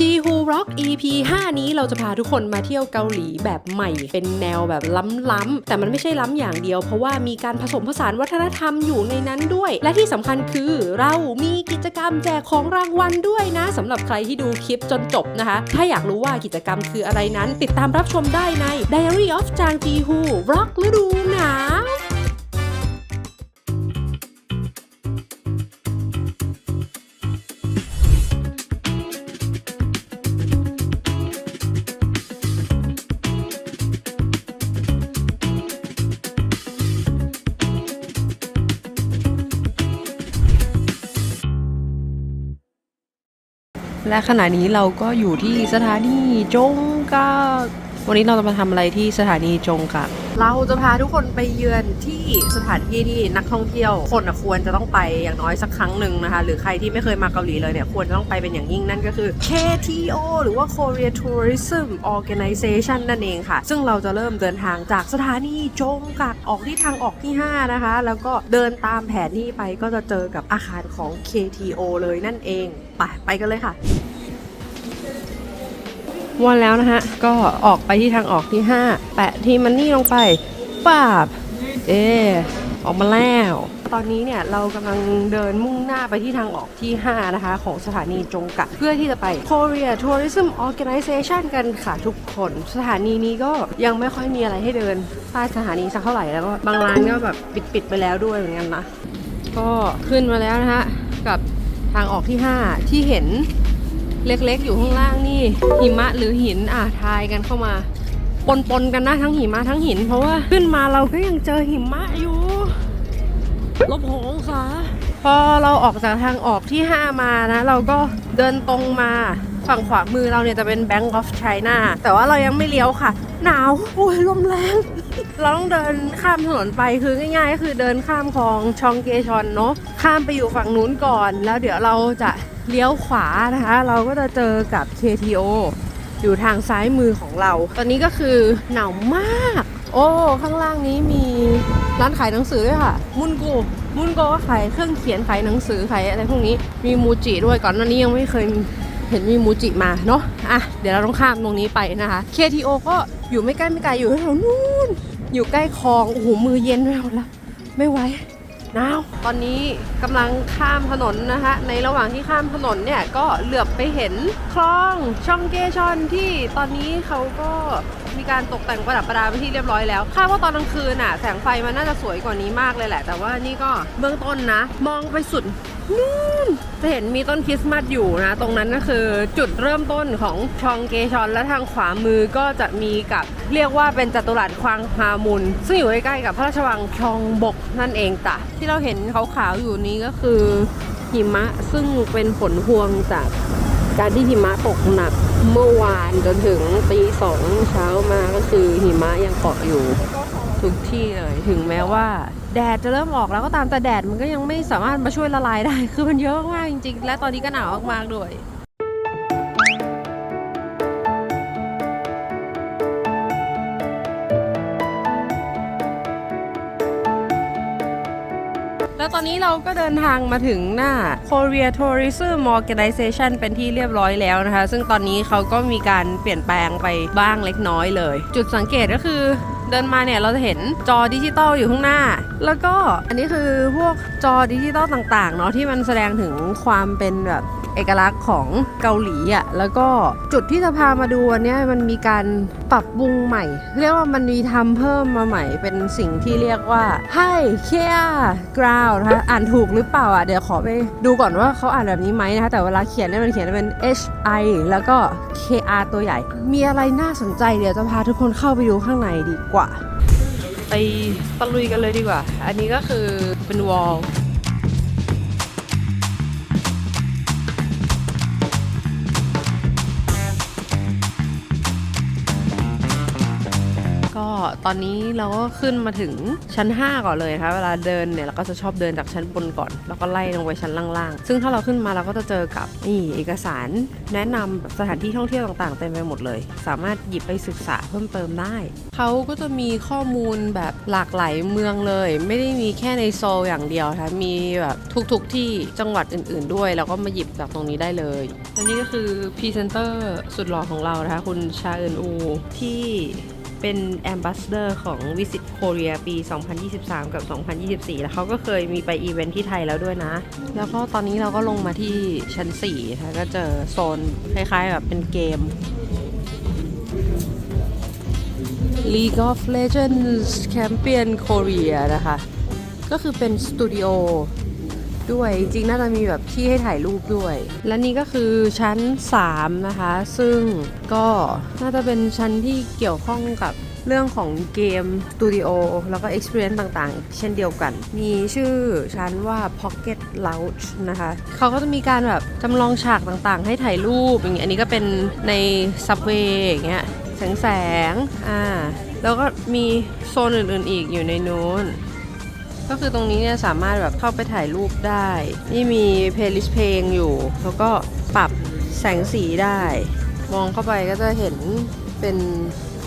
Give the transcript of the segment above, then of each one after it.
จีฮูร็อก EP 5 นี้เราจะพาทุกคนมาเที่ยวเกาหลีแบบใหม่ เป็นแนวแบบล้ำๆแต่มันไม่ใช่ล้ำอย่างเดียว เพราะว่ามีการผสมผสานวัฒนธรรมอยู่ในนั้นด้วย และที่สำคัญคือเรามีกิจกรรมแจกของรางวัลด้วยนะสำหรับใครที่ดูคลิปจนจบนะคะ ถ้าอยากรู้ว่ากิจกรรมคืออะไรนั้น ติดตามรับชมได้ใน Diary of Jang Ji Hoo Rock ฤดูหนาว และขณะนี้เราก็อยู่ที่สถานีจงกา วันนี้เราจะมาทำอะไรที่สถานีจงกะเราจะพาทุกคนไปเยือนที่สถานที่ที่นักท่องเที่ยว คนอะควรจะต้องไปอย่างน้อยสักครั้งหนึ่งนะคะ หรือใครที่ไม่เคยมาเกาหลีเลยเนี่ยควรจะต้องไปเป็นอย่างยิ่งนั่นก็คือ KTO หรือว่า Korea Tourism Organization นั่นเองค่ะ ซึ่งเราจะเริ่มเดินทางจากสถานีจงกะออกที่ทางออกที่ 5 นะคะ แล้วก็เดินตามแผนที่ไปก็จะเจอกับอาคารของ KTO เลยนั่นเอง ไปไปกันเลยค่ะ วนแล้วนะฮะ ก็ออกไปที่ทางออกที่ 5 แปะที่มันนี่ลงไปป้าบเออออกมาแล้ว ตอนนี้เนี่ยเรากำลังเดินมุ่งหน้าไปที่ทางออกที่ 5 นะคะ ของสถานีจงกะ เพื่อที่จะไป Korea Tourism Organization กันค่ะทุกคน สถานีนี้ก็ยังไม่ค่อยมีอะไรให้เดินใต้สถานีสักเท่าไหร่แล้วก็บางร้านก็แบบปิดๆไปแล้วด้วยเหมือนกันนะ ก็ขึ้นมาแล้วนะฮะกับทางออกที่ 5 ที่เห็น เล็กๆ อยู่ข้างล่างนี่ หิมะหรือหินอะทายกันเข้ามา ปนๆกันนะทั้งหิมะทั้งหิน เพราะว่าขึ้นมาเราก็ยังเจอหิมะอยู่ลบหกองศาพอเราออกจากทางออกที่ 5 มานะ เราก็เดินตรงมาฝั่งขวามือเราเนี่ยจะเป็น Bank of China แต่ว่าเรายังไม่เลี้ยวค่ะ หนาวโอ้ยลมแรง เราต้องเดินข้ามถนนไปคือง่ายๆ ก็คือเดินข้ามคลองชองเกชอนเนาะข้ามไปอยู่ฝั่งนู้นก่อน แล้วเดี๋ยวเราจะ เลี้ยวขวานะคะ เราก็จะเจอกับ KTO อยู่ทางซ้ายมือของเรา ตอนนี้ก็คือหนาวมาก โอ้ ข้างล่างนี้มีร้านขายหนังสือด้วยค่ะ มุนโกมุนโกก็ขายเครื่องเขียนขายหนังสือขายอะไรพวกนี้ มีมูจิด้วยก่อนหน้านี้ยังไม่เคยเห็นมีมูจิมาเนาะ อะ เดี๋ยวเราต้องข้ามตรงนี้ไปนะคะ KTO ก็อยู่ไม่ใกล้ไม่ไกลอยู่แถวนู้น อยู่ใกล้คลอง โอ้โห มือเย็นไปหมดแล้วไม่ไหว หนาวตอนนี้กำลังข้ามถนนนะคะ ในระหว่างที่ข้ามถนนเนี่ยก็เหลือบไปเห็นคลองช่องเกชอนที่ตอนนี้เขาก็มีการตกแต่งประดับประดาไปที่เรียบร้อยแล้วคาดว่าตอนกลางคืนอะแสงไฟมันน่าจะสวยกว่านี้มากเลยแหละ แต่ว่านี่ก็เบื้องต้นนะ มองไปสุด นู่นจะเห็นมีต้นคริสต์มาสอยู่นะ ตรงนั้นก็คือจุดเริ่มต้นของชองเกชอนและทางขวามือก็จะมีกับเรียกว่าเป็นจัตุรัสควางฮามุน ซึ่งอยู่ใกล้ๆกับพระราชวังชองบกนั่นเองจ้ะที่เราเห็นขาวๆอยู่นี้ก็คือหิมะซึ่งเป็นผลพวงจากการที่หิมะตกหนักเมื่อวานจนถึงตีสองเช้ามาก็คือหิมะยังเกาะอยู่ทุกที่เลยถึงแม้ว่า แดดจะเริ่มออกแล้วก็ตามแต่แดดมันก็ยังไม่สามารถมาช่วยละลายได้ คือมันเยอะมากจริง ๆ และตอนนี้ก็หนาวมากๆด้วยแล้วตอนนี้เราก็เดินทางมาถึงหน้า Korea Tourism Organization เป็นที่เรียบร้อยแล้วนะคะ ซึ่งตอนนี้เขาก็มีการเปลี่ยนแปลงไปบ้างเล็กน้อยเลย จุดสังเกตก็คือ เดินมาเนี่ยเราจะเห็นจอดิจิตอลอยู่ข้างหน้า แล้วก็อันนี้คือพวกจอดิจิตอลต่างๆเนาะที่มันแสดงถึงความเป็นแบบ เอกลักษณ์ของเกาหลีอะแล้วก็จุดที่จะพามาดูวันเนี้ยมันมีการปรับปรุงใหม่ เรียกว่ามันมีทำเพิ่มมาใหม่ เป็นสิ่งที่เรียกว่า Hi Kia Ground นะคะอ่านถูกหรือเปล่าอะเดี๋ยวขอไปดูก่อนว่าเขาอ่านแบบนี้ไหมนะคะแต่เวลาเขียนเนี่ยมันเขียนเป็น H I แล้วก็ K R ตัวใหญ่ มีอะไรน่าสนใจเดี๋ยวจะพาทุกคนเข้าไปดูข้างในดีกว่า ไปตะลุยกันเลยดีกว่า อันนี้ก็คือเป็นวอล ตอนนี้เราก็ขึ้นมาถึงชั้น 5 ก่อนเลยนะคะเวลาเดินเนี่ยเราก็จะชอบเดินจากชั้นบนก่อน แล้วก็ไล่ลงไปชั้นล่างๆ ซึ่งถ้าเราขึ้นมาเราก็จะเจอกับนี่เอกสารแนะนำแบบสถานที่ท่องเที่ยวต่างๆเต็มไปหมดเลย สามารถหยิบไปศึกษาเพิ่มเติมได้ เขาก็จะมีข้อมูลแบบหลากหลายเมืองเลย ไม่ได้มีแค่ในโซลอย่างเดียวนะคะมีแบบทุกๆที่จังหวัดอื่น ๆ ด้วย แล้วก็มาหยิบจากตรงนี้ได้เลยและนี่ก็คือพรีเซนเตอร์สุดหล่อของเรานะคะคุณชาเอินอูที่ เป็นแอมบ s สเดอร์ของ Visit Korea ปี 2023 กับ 2024 แล้วเขาก็เคยมีไปอีเวนท์ที่ไทยแล้วด้วยนะ แล้วก็ตอนนี้เราก็ลงมาที่ชั้น4นะคะก็เจอโซนคล้ายๆแบบเป็นเกม League of Legends Champion Korea นะคะ ก็คือเป็นสตูดิโอ ด้วยจริงน่าจะมีแบบที่ให้ถ่ายรูปด้วย และนี่ก็คือชั้น 3 นะคะ ซึ่งก็น่าจะเป็นชั้นที่เกี่ยวข้องกับเรื่องของเกมสตูดิโอแล้วก็ Experience ต่างๆ เช่นเดียวกัน มีชื่อชั้นว่า Pocket Lounge นะคะ เขาก็จะมีการแบบจำลองฉากต่างๆ ให้ถ่ายรูปอย่างเงี้ยอันนี้ก็เป็นใน Subway อย่างเงี้ยแสงแสงอ่าแล้วก็มีโซนอื่นๆอีกอยู่ในนู้น ก็คือตรงนี้เนี่ยสามารถแบบเข้าไปถ่ายรูปได้ นี่มีเพลย์ลิสต์เพลงอยู่ แล้วก็ปรับแสงสีได้ มองเข้าไปก็จะเห็นเป็น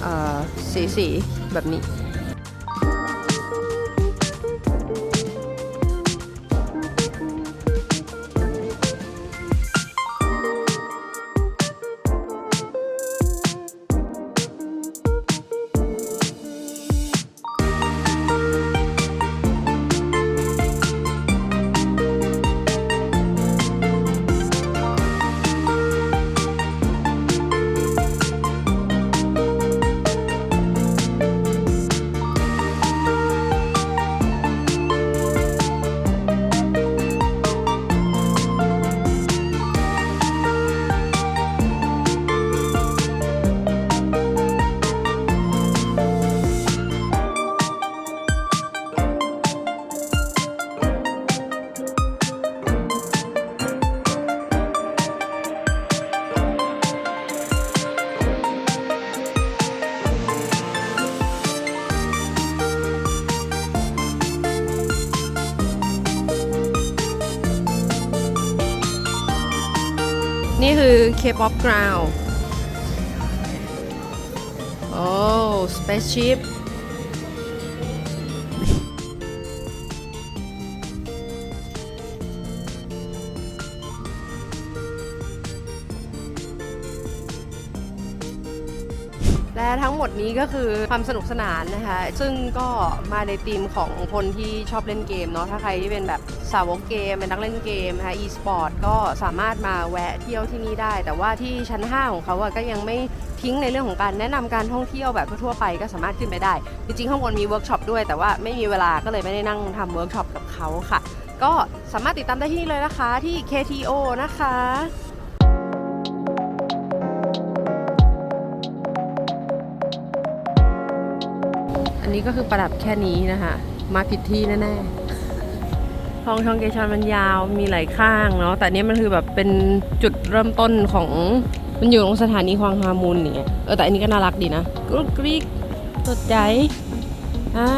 เอ่อสีสีแบบนี้ K-pop ground โอ้ spaceship และทั้งหมดนี้ก็คือความสนุกสนานนะคะ ซึ่งก็มาในธีมของคนที่ชอบเล่นเกมเนาะ ถ้าใครที่เป็นแบบ สาวกเกมเป็นนักเล่นเกมนะคะ e-sport ก็สามารถมาแวะเที่ยวที่นี่ได้ แต่ว่าที่ชั้น 5 ของเขาอะก็ยังไม่ทิ้งในเรื่องของการแนะนำการท่องเที่ยวแบบทั่วไปก็สามารถขึ้นไปได้ จริงๆข้างบนมีเวิร์กช็อปด้วย แต่ว่าไม่มีเวลาก็เลยไม่ได้นั่งทำเวิร์กช็อปกับเขาค่ะ ก็สามารถติดตามได้ที่นี่เลยนะคะที่ KTO นะคะอันนี้ก็คือประดับแค่นี้นะคะ มาผิดที่แน่ๆ คลองชองเกชอนมันยาวมีหลายข้างเนาะแต่นี้มันคือแบบเป็นจุดเริ่มต้นของมันอยู่ตรงสถานีควางฮามูลเนี่ยเออแต่อันนี้ก็น่ารักดีนะกรุกกริกสดใจอ่า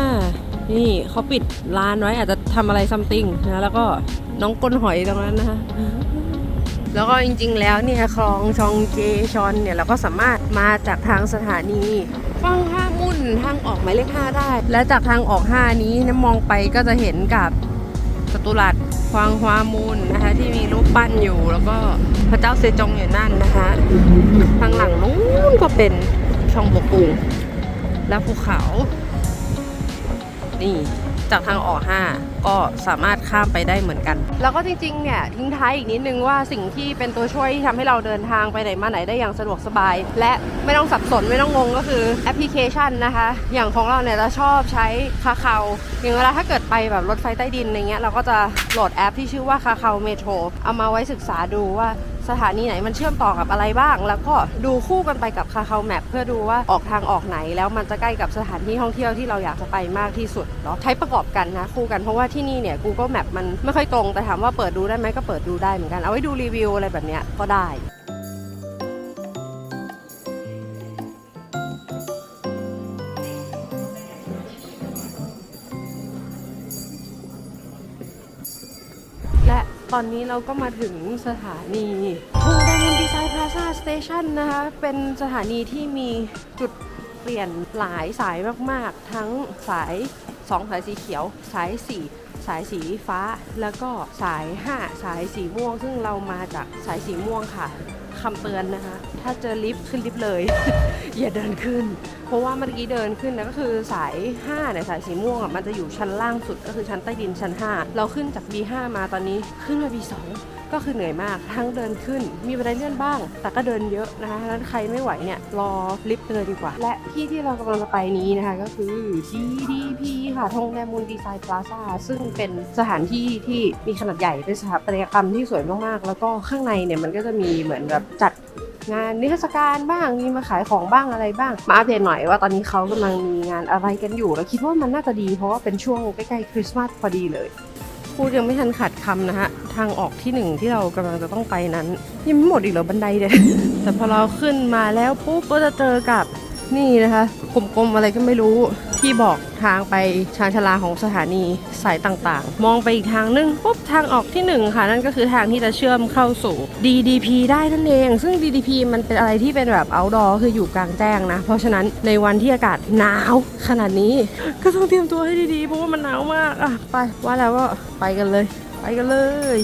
นี่เขาปิดร้านไว้อาจจะทำอะไรซัมติงนะแล้วก็น้องก้นหอยตรงนั้นนะคะแล้วก็จริงๆ แล้วเนี่ยคลองชองเจชอนเนี่ยเราก็สามารถมาจากทางสถานีฟังห้ามุ่นทางออกหมายเลข5ได้ และจากทางออก5นี้นะมองไปก็จะเห็นกับ สตุรัสควางฮวามูลนะคะ ที่มีรูปปั้นอยู่ แล้วก็พระเจ้าเซจงอยู่นั่นนะคะทางหลังนู้นก็เป็นช่องบกุงและภูเขา นี่จากทางออก5 ก็สามารถข้ามไปได้เหมือนกัน แล้วก็จริงๆเนี่ยทิ้งท้ายอีกนิดนึงว่าสิ่งที่เป็นตัวช่วยที่ทำให้เราเดินทางไปไหนมาไหนได้อย่างสะดวกสบาย และไม่ต้องสับสนไม่ต้องงงก็คือแอปพลิเคชันนะคะ อย่างของเราเนี่ยเราชอบใช้คาเคาอย่างเวลาถ้าเกิดไปแบบรถไฟใต้ดินอะไรเงี้ยเราก็จะโหลดแอปที่ชื่อว่าคาเคาเมโทรเอามาไว้ศึกษาดูว่า สถานีไหนมันเชื่อมต่อกับอะไรบ้าง แล้วก็ดูคู่กันไปกับคาคาแมปเพื่อดูว่าออกทางออกไหน แล้วมันจะใกล้กับสถานที่ท่องเที่ยวที่เราอยากจะไปมากที่สุดเนาะใช้ประกอบกันนะคู่กันเพราะว่าที่นี่เนี่ย Google Map มันไม่ค่อยตรงแต่ถามว่าเปิดดูได้ไหมก็เปิดดูได้เหมือนกันเอาไว้ดูรีวิวอะไรแบบเนี้ยก็ได้ ตอนนี้เราก็มาถึงสถานีทูดามินดีไซน์พลาซ่าสเตชันนะคะ เป็นสถานีที่มีจุดเปลี่ยนหลายสายมาก ๆ ทั้งสาย 2 สายสีเขียว สาย 4 สายสีฟ้า แล้วก็สาย 5 สายสีม่วง ซึ่งเรามาจากสายสีม่วงค่ะ คำเตือนนะคะ ถ้าเจอลิฟต์ขึ้นลิฟต์เลย อย่าเดินขึ้น เพราะว่าเมื่อกี้เดินขึ้นนะก็คือสาย5เนี่ยสายสีม่วงอะมันจะอยู่ชั้นล่างสุดก็คือชั้นใต้ดินชั้น 5 เราขึ้นจาก B5 มาตอนนี้ขึ้นมา B2 ก็คือเหนื่อยมากทั้งเดินขึ้น มีบันไดเลื่อนบ้าง แต่ก็เดินเยอะนะคะฉะนั้นใครไม่ไหวเนี่ยรอลิฟต์เลยดีกว่า และที่ที่เรากำลังจะไปนี้นะคะก็คือ GDP ค่ะทงแดมูลดีไซน์พลาซ่าซึ่งเป็นสถานที่ที่มีขนาดใหญ่เป็นสถาปัตยกรรมที่สวยมากๆ แล้วก็ข้างในเนี่ยมันก็จะมีเหมือนแบบจัดงานนิทรรศการบ้างมีมาขายของบ้างอะไรบ้าง มาอัปเดตหน่อยว่าตอนนี้เขากำลังมีงานอะไรกันอยู่ แล้วคิดว่ามันน่าจะดีเพราะว่าเป็นช่วงใกล้ๆคริสต์มาสพอดีเลย พูดยังไม่ทันขาดคำนะฮะ ทางออกที่หนึ่งที่เรากำลังจะต้องไปนั้น ยังไม่หมดอีกเหรอบันไดเลยแต่พอเราขึ้นมาแล้วปุ๊บก็จะเจอกับนี่นะคะกลมๆอะไรก็ไม่รู้ ที่บอกทางไปชานชลาของสถานีสายต่างๆ มองไปอีกทางนึงปุ๊บทางออกที่หนึ่งค่ะ นั่นก็คือทางที่จะเชื่อมเข้าสู่ DDP ได้นั่นเอง ซึ่ง DDP มันเป็นอะไรที่เป็นแบบ outdoor คืออยู่กลางแจ้งนะ เพราะฉะนั้นในวันที่อากาศหนาวขนาดนี้ ก็ต้องเตรียมตัวให้ดีๆ เพราะว่ามันหนาวมากอะไปว่าแล้วก็ไปกันเลยไปกันเลย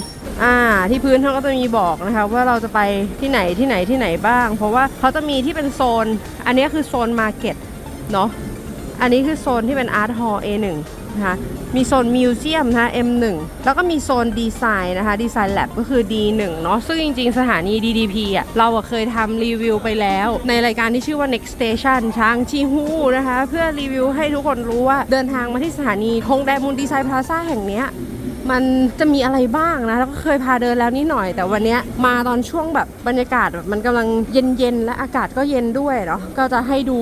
อ่า ที่พื้นเขาก็จะมีบอกนะคะว่าเราจะไปที่ไหนที่ไหนที่ไหนบ้าง เพราะว่าเขาจะมีที่เป็นโซน อันนี้คือโซนมาร์เก็ตเนาะ อันนี้คือโซนที่เป็นอาร์ตฮอลล์ A1 นะคะมีโซนมิวเซียมนะคะ M1 แล้วก็มีโซนดีไซน์นะคะดีไซน์แลบก็คือ D1 เนาะซึ่งจริงๆ สถานี DDP อะเราเคยทำรีวิวไปแล้ว ในรายการที่ชื่อว่า Next Station ช้างชีฮูนะคะ เพื่อรีวิวให้ทุกคนรู้ว่าเดินทางมาที่สถานีคงแดมูลดีไซน์พลาซ่าแห่งเนี้ย มันจะมีอะไรบ้างนะ แล้วก็เคยพาเดินแล้วนิดหน่อย แต่วันนี้มาตอนช่วงแบบบรรยากาศแบบมันกำลังเย็นๆ และอากาศก็เย็นด้วยเนาะ ก็จะให้ดู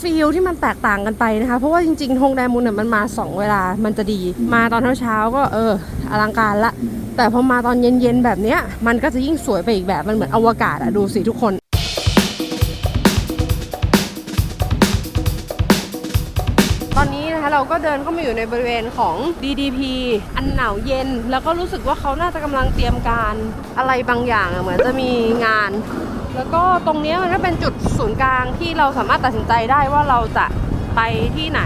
ฟีลที่มันแตกต่างกันไปนะคะ เพราะว่าจริงๆธงแดมูลเนี่ยมันมา 2 เวลา มันจะดี มาตอนเช้าๆก็เอออลังการละ แต่พอมาตอนเย็นๆ แบบเนี้ย มันก็จะยิ่งสวยไปอีกแบบ มันเหมือนอวกาศอะดูสิทุกคน ก็เดินเข้ามาอยู่ในบริเวณของ DDP อันหนาวเย็น แล้วก็รู้สึกว่าเขาน่าจะกำลังเตรียมการอะไรบางอย่างอะเหมือนจะมีงาน แล้วก็ตรงนี้มันก็เป็นจุดศูนย์กลางที่เราสามารถตัดสินใจได้ว่าเราจะไปที่ไหน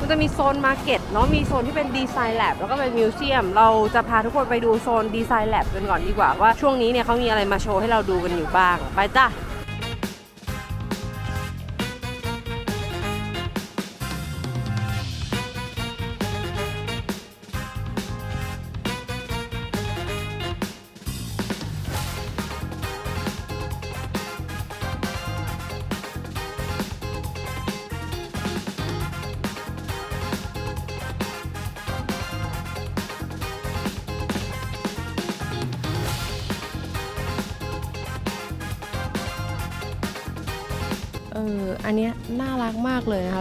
มันจะมีโซนมาร์เก็ตเนาะ มีโซนที่เป็นดีไซน์แลบแล้วก็เป็นมิวเซียม เราจะพาทุกคนไปดูโซนดีไซน์แลบกันก่อนดีกว่าว่าช่วงนี้เนี่ยเขามีอะไรมาโชว์ให้เราดูกันอยู่บ้าง ไปจ้ะ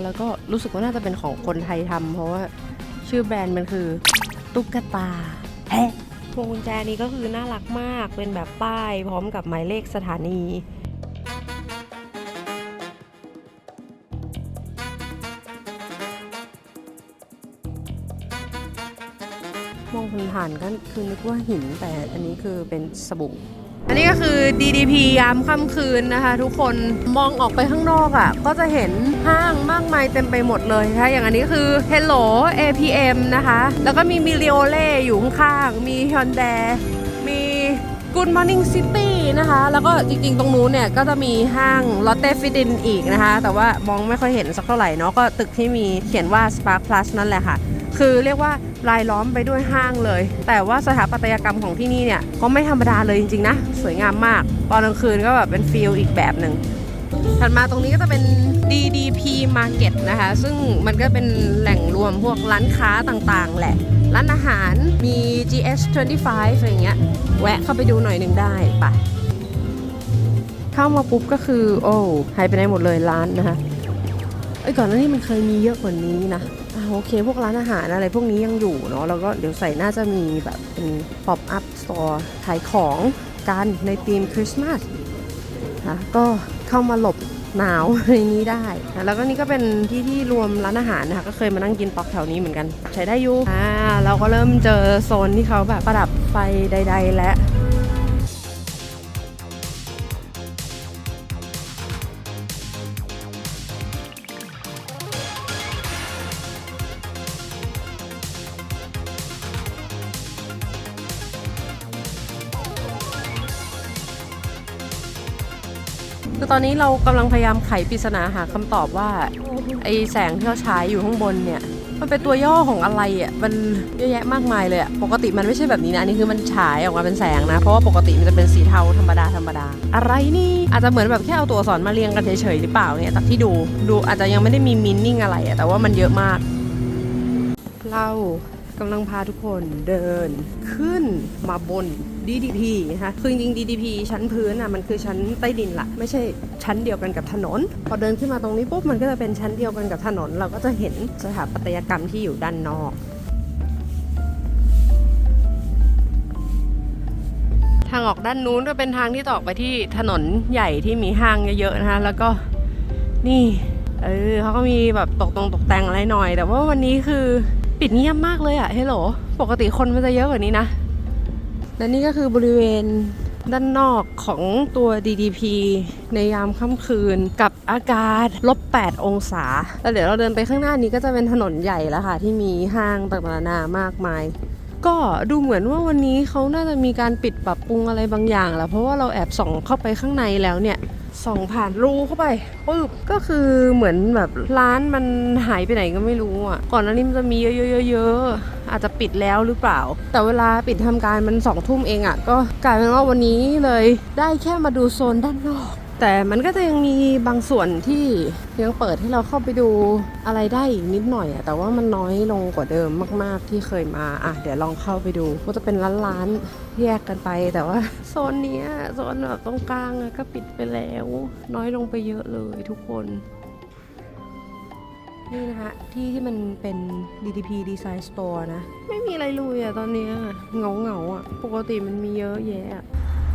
แล้วก็รู้สึกว่าน่าจะเป็นของคนไทยทำเพราะว่าชื่อแบรนด์มันคือ ตุ๊กตาแพะพวงกุญแจนี้ก็คือน่ารักมากเป็นแบบป้าย พร้อมกับหมายเลขสถานีมองผ่านๆก็คือนึกว่าหินแต่อันนี้คือเป็นสบู่ อันนี้ก็คือ DDP ยามค่ำคืนนะคะ ทุกคนมองออกไปข้างนอกอะ่ะ ก็จะเห็นห้างมากมายเต็มไปหมดเลยนะคะอย่างอันนี้คือ Hello APM นะคะ แล้วก็มีมิลิโอเล่อยู่ข้างๆมี Hyundai มี Good Morning City นะคะ แล้วก็จริงๆ ตรงนู้นเนี่ย ก็จะมีห้าง Lotte f i t i n อีกนะคะ แต่ว่ามองไม่ค่อยเห็นสักเท่าไหร่เนาะก็ตึกที่มีเขียนว่า Spark Plus นั่นแหละค่ะ คือเรียกว่ารายล้อมไปด้วยห้างเลย แต่ว่าสถาปัตยกรรมของที่นี่เนี่ยก็ไม่ธรรมดาเลยจริงๆนะ สวยงามมาก ตอนกลางคืนก็แบบเป็นฟีลอีกแบบหนึ่งถัดมาตรงนี้ก็จะเป็น DDP Market นะคะ ซึ่งมันก็เป็นแหล่งรวมพวกร้านค้าต่างๆ แหละ ร้านอาหารมี GS 25 อะไรอย่างเงี้ย แวะเข้าไปดูหน่อยหนึ่งได้ปะเข้ามาปุ๊บก็คือ โอ้หายไปไหนหมดเลยร้านนะคะเอ้ก่อนหน้านี้มันเคยมีเยอะกว่านี้นะ โอเค พวกร้านอาหารอะไรพวกนี้ยังอยู่เนาะแล้วก็เดี๋ยวใส่น่าจะมีแบบเป็น pop up store ขายของกันในธีมคริสต์มาสค่ะก็เข้ามาหลบหนาวในนี้ได้นะแล้วก็นี่ก็เป็นที่ที่รวมร้านอาหารนะคะ ก็เคยมานั่งกินปอกแถวนี้เหมือนกัน ใช้ได้อยู่อ่าเราก็เริ่มเจอโซนที่เขาแบบประดับไฟใด ๆ และ คือตอนนี้เรากำลังพยายามไขปริศนาหาคำตอบว่า ไอแสงที่เขาฉายอยู่ข้างบนเนี่ย มันเป็นตัวย่อของอะไรอะ มันเยอะแยะมากมายเลยอะ ปกติมันไม่ใช่แบบนี้นะ อันนี้คือมันฉายออกมาเป็นแสงนะ เพราะว่าปกติมันจะเป็นสีเทาธรรมดาธรรมดา อะไรนี่ อาจจะเหมือนแบบแค่เอาตัวสอักษรมาเรียงกันเฉยๆหรือเปล่าเนี่ยจากที่ดู ดูอาจจะยังไม่ได้มีมินนิ่งอะไรอะ แต่ว่ามันเยอะมาก เรากำลังพาทุกคนเดินขึ้นมาบน DDP นะคะคือจริง DDP ชั้นพื้นอะมันคือชั้นใต้ดินละไม่ใช่ชั้นเดียวกันกับถนน พอเดินขึ้นมาตรงนี้ปุ๊บมันก็จะเป็นชั้นเดียวกันกับถนน เราก็จะเห็นสถาปัตยกรรมที่อยู่ด้านนอกทางออกด้านนู้นก็เป็นทางที่ต่อกไปที่ถนนใหญ่ที่มีห้างเยอะๆนะคะ แล้วก็นี่เออเขาก็มีแบบตกตรงตกแต่งอะไรหน่อย แต่ว่าวันนี้คือปิดเงียบมากเลยอะเฮลโหลปกติคนมันจะเยอะกว่านี้นะ และนี่ก็คือบริเวณด้านนอกของตัว DDP ในยามค่ำคืนกับอากาศลบ 8 องศา แล้วเดี๋ยวเราเดินไปข้างหน้านี้ก็จะเป็นถนนใหญ่แล้วค่ะ ที่มีห้างต่างๆนานามากมาย ก็ดูเหมือนว่าวันนี้เขาน่าจะมีการปิดปรับปรุงอะไรบางอย่างแหละเพราะว่าเราแอบส่องเข้าไปข้างในแล้วเนี่ย ส่องผ่านรูเข้าไปปึ๊บก็คือเหมือนแบบร้านมันหายไปไหนก็ไม่รู้อะ ก่อนหน้านี้มันจะมีเยอะๆๆๆอาจจะปิดแล้วหรือเปล่า แต่เวลาปิดทำการมันสองทุ่มเองอะ ก็กลายเป็นว่าวันนี้เลยได้แค่มาดูโซนด้านนอก แต่มันก็จะยังมีบางส่วนที่ยังเปิดให้เราเข้าไปดูอะไรได้อีกนิดหน่อยอะแต่ว่ามันน้อยลงกว่าเดิมมาก ๆ ที่เคยมาอะเดี๋ยวลองเข้าไปดู ก็จะเป็นร้านๆแยกกันไป แต่ว่าโซนเนี้ยโซนแบบตรงกลางอะก็ปิดไปแล้ว น้อยลงไปเยอะเลยทุกคนนี่นะคะที่ที่มันเป็น DDP Design Store นะ ไม่มีอะไรเลยอะตอนเนี้ยเงาเงาๆอะปกติมันมีเยอะแยะ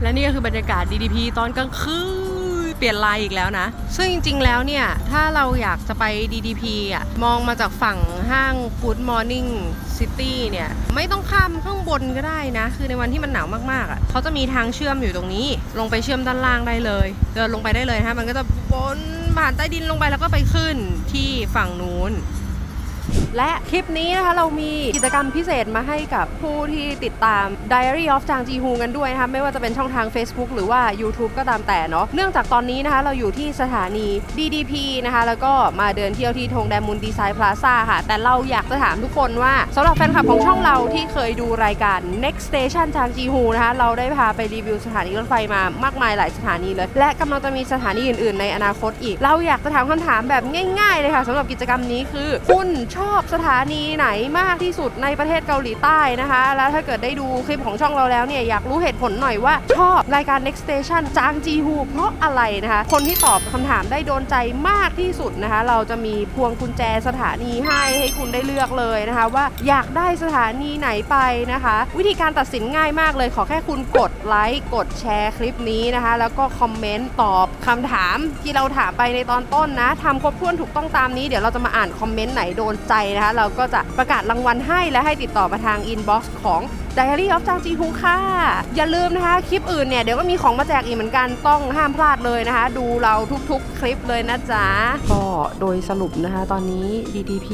และนี่ก็คือบรรยากาศ DDP ตอนกลางคืน เปลี่ยนลายอีกแล้วนะ ซึ่งจริง ๆ แล้วเนี่ย ถ้าเราอยากจะไป DDP อะ มองมาจากฝั่งห้าง Good Morning City เนี่ย ไม่ต้องข้ามข้างบนก็ได้นะ คือในวันที่มันหนาวมากๆอะเขาจะมีทางเชื่อมอยู่ตรงนี้ ลงไปเชื่อมด้านล่างได้เลย เดินลงไปได้เลยนะมันก็จะวนผ่านใต้ดินลงไปแล้วก็ไปขึ้นที่ฝั่งนู้น และคลิปนี้นะคะเรามีกิจกรรมพิเศษมาให้กับผู้ที่ติดตาม Diary of จางจีฮูกันด้วยนะคะไม่ว่าจะเป็นช่องทาง Facebook หรือว่า YouTube ก็ตามแต่เนาะเนื่องจากตอนนี้นะคะเราอยู่ที่สถานี DDP นะคะแล้วก็มาเดินเที่ยวที่ธงแดมุนดีไซน์พลาซ่าค่ะ แต่เราอยากจะถามทุกคนว่าสำหรับแฟนคลับของช่องเราที่เคยดูรายการ Next Station จางจีฮูนะคะเราได้พาไปรีวิวสถานีรถไฟมามากมายหลายสถานีเลย และกำลังจะมีสถานีอื่น ๆ ในอนาคตอีก เราอยากจะถามคำถามแบบง่าย ๆ เลยค่ะสำหรับกิจกรรมนี้คือคุณชชอบสถานีไหนมากที่สุดในประเทศเกาหลีใต้นะคะ แล้วถ้าเกิดได้ดูคลิปของช่องเราแล้วเนี่ยอยากรู้เหตุผลหน่อยว่า ชอบรายการ Next Station จางจีฮูเพราะอะไรนะคะ คนที่ตอบคำถามได้โดนใจมากที่สุดนะคะ เราจะมีพวงกุญแจสถานีให้ให้คุณได้เลือกเลยนะคะ ว่าอยากได้สถานีไหนไปนะคะ วิธีการตัดสินง่ายมากเลย ขอแค่คุณกดไลค์กดแชร์คลิปนี้นะคะ แล้วก็คอมเมนต์ตอบคำถามที่เราถามไปในตอนต้นนะทำครบถ้วนถูกต้องตามนี้เดี๋ยวเราจะมาอ่านคอมเมนต์ไหนโดนใจนะคะ เราก็จะประกาศรางวัลให้และให้ติดต่อมาทางอินบ็อกซ์ของ Diary of จางจีฮูค่ะ อย่าลืมนะคะ คลิปอื่นเนี่ย เดี๋ยวก็มีของมาแจกอีกเหมือนกันต้องห้ามพลาดเลยนะคะ ดูเราทุกๆ คลิปเลยนะจ๊ะ ก็โดยสรุปนะคะ ตอนนี้ DDP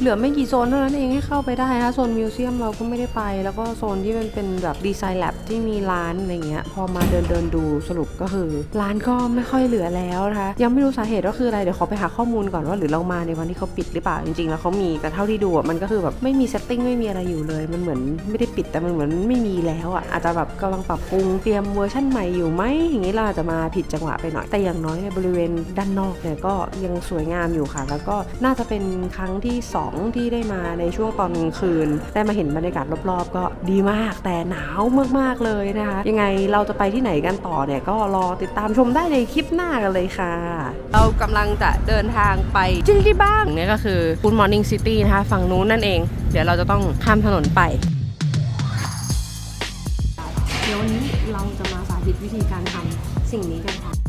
เหลือไม่กี่โซนเท่านั้นเองให้เข้าไปได้นะคะโซนมิวเซียมเราก็ไม่ได้ไป แล้วก็โซนที่มันเป็นแบบดีไซน์แลบที่มีร้านอะไรเงี้ยพอมาเดินเดินดูสรุปก็คือ ร้านก็ไม่ค่อยเหลือแล้วนะคะยังไม่รู้สาเหตุว่าคืออะไรเดี๋ยวขอไปหาข้อมูลก่อนว่าหรือเรามาในวันที่เขาปิดหรือเปล่าจริงๆ แล้วเขามีแต่เท่าที่ดูมันก็คือแบบไม่มีเซตติ้งไม่มีอะไรอยู่เลย มันเหมือนไม่ได้ปิดแต่มันเหมือนไม่มีแล้วอะอาจจะแบบกำลังปรับปรุงเตรียมเวอร์ชั่นใหม่อยู่ไหมอย่างนี้เราอาจจะมาผิดจังหวะไปหน่อย แต่อย่างน้อยในบริเวณด้านนอกเนี่ยก็ยังสวยงามอยู่ค่ะ แล้วก็น่าจะเป็นครั้งที่ 2 ที่ได้มาในช่วงตอนกลางคืน ได้มาเห็นบรรยากาศรอบๆ ก็ดีมากแต่หนาวมากๆเลยนะคะ ยังไงเราจะไปที่ไหนกันต่อเนี่ยก็รอติดตามชมได้ในคลิปหน้ากันเลยค่ะ เรากำลังจะเดินทางไปจิลิบ้างนี่ก็คือ Good Morning City นะคะฝั่งนู้นนั่นเอง เดี๋ยวเราจะต้องข้ามถนนไป เดี๋ยววันนี้เราจะมาสาธิตวิธีการทำสิ่งนี้กันค่ะ